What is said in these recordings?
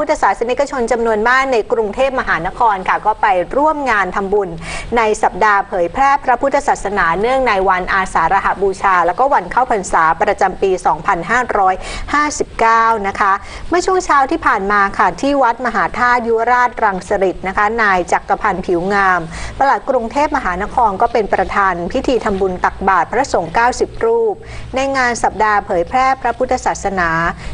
พุทธศาสนิกชนจำนวนมากในกรุงเทพมหานครค่ะก็ไปร่วมงานทำบุญ ในสัปดาห์เผยแพร่พระพุทธศาสนาเนื่องในวันอาสาฬหบูชา แล้วก็วันเข้าพรรษาประจำปี 2559 นะคะ เมื่อช่วงเช้าที่ผ่านมาค่ะที่วัดมหาธาตุยุราชรังสฤษนะคะ นายจักรพันธ์ผิวงามปลัดกรุงเทพมหานครก็เป็นประธานพิธีทำบุญตักบาตรพระสงฆ์90 รูป ในงานสัปดาห์เผยแพร่พระพุทธศาสนา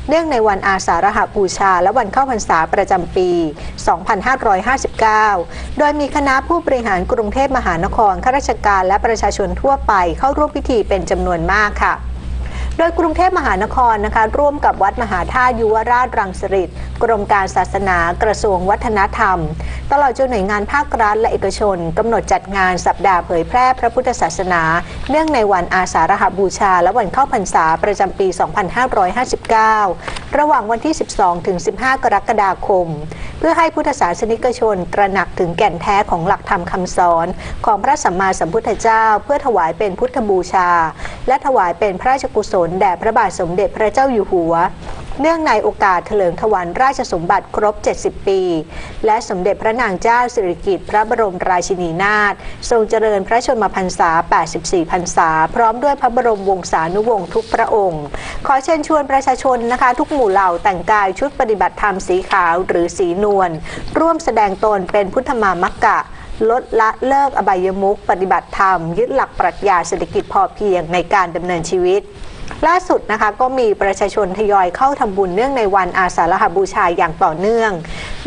เนื่องในวันอาสาฬหบูชา และวันเข้าพรรษาประจำปี 2559 โดยมีคณะผู้บริหารกรุงเทพมหานครข้าราชการและประชาชนทั่วไปเข้าร่วมพิธีเป็นจำนวนมากค่ะ โดยกรุงเทพมหานครนะคะ ร่วมกับวัดมหาธาตุยุวราชรังสฤษกรมการศาสนากระทรวงวัฒนธรรม ตลอดจนหน่วยงานภาครัฐและเอกชนกำหนดจัดงานสัปดาห์เผยแพร่พระพุทธศาสนา เนื่องในวันอาสาฬหบูชา และวันเข้าพรรษาประจำปี 2559 ระหว่างวันที่ 12 ถึง 15 กรกฎาคม เพื่อให้พุทธศาสนิกชนตระหนักถึงแก่นแท้ของหลักธรรมคำสอน ของพระสัมมาสัมพุทธเจ้า เพื่อถวายเป็นพุทธบูชา และถวายเป็นพระราชกุศลลแด่พระบาทสมเด็จพระเจ้าอยู่หัว เนื่องในโอกาสเถลิงถวันราชสมบัติครบ 70 ปี และสมเด็จพระนางเจ้าสิริกิติ์พระบรมราชินีนาถทรงเจริญพระชนมพรรษา 84 พรรษา พร้อมด้วยพระบรมวงศานุวงศ์ทุกพระองค์ ขอเชิญชวนประชาชนนะคะ ทุกหมู่เหล่าแต่งกายชุดปฏิบัติธรรมสีขาวหรือสีนวลร่วมแสดงตนเป็นพุทธมามกกะลดละเลิกอบายมุขปฏิบัติธรรม ยึดหลักปรัชญาเศรษฐกิจพอเพียงในการดำเนินชีวิต ล่าสุดนะคะก็มีประชาชนทยอยเข้าทำบุญเนื่องในวันอาสาฬหบูชาอย่างต่อเนื่อง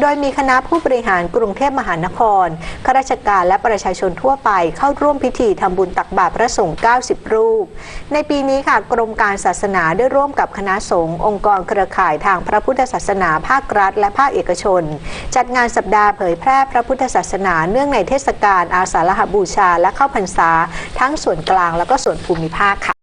โดยมีคณะผู้บริหารกรุงเทพมหานครข้าราชการและประชาชนทั่วไปเข้าร่วมพิธีทำบุญตักบาตรพระสงฆ์90 รูป ในปีนี้ค่ะกรมการศาสนาได้ร่วมกับคณะสงฆ์องค์กรเครือข่ายทางพระพุทธศาสนาภาครัฐ และภาคเอกชน จัดงานสัปดาห์เผยแพร่พระพุทธศาสนาเนื่องในเทศกาลอาสาฬหบูชาและเข้าพรรษา ทั้งส่วนกลางและก็ส่วนภูมิภาคค่ะ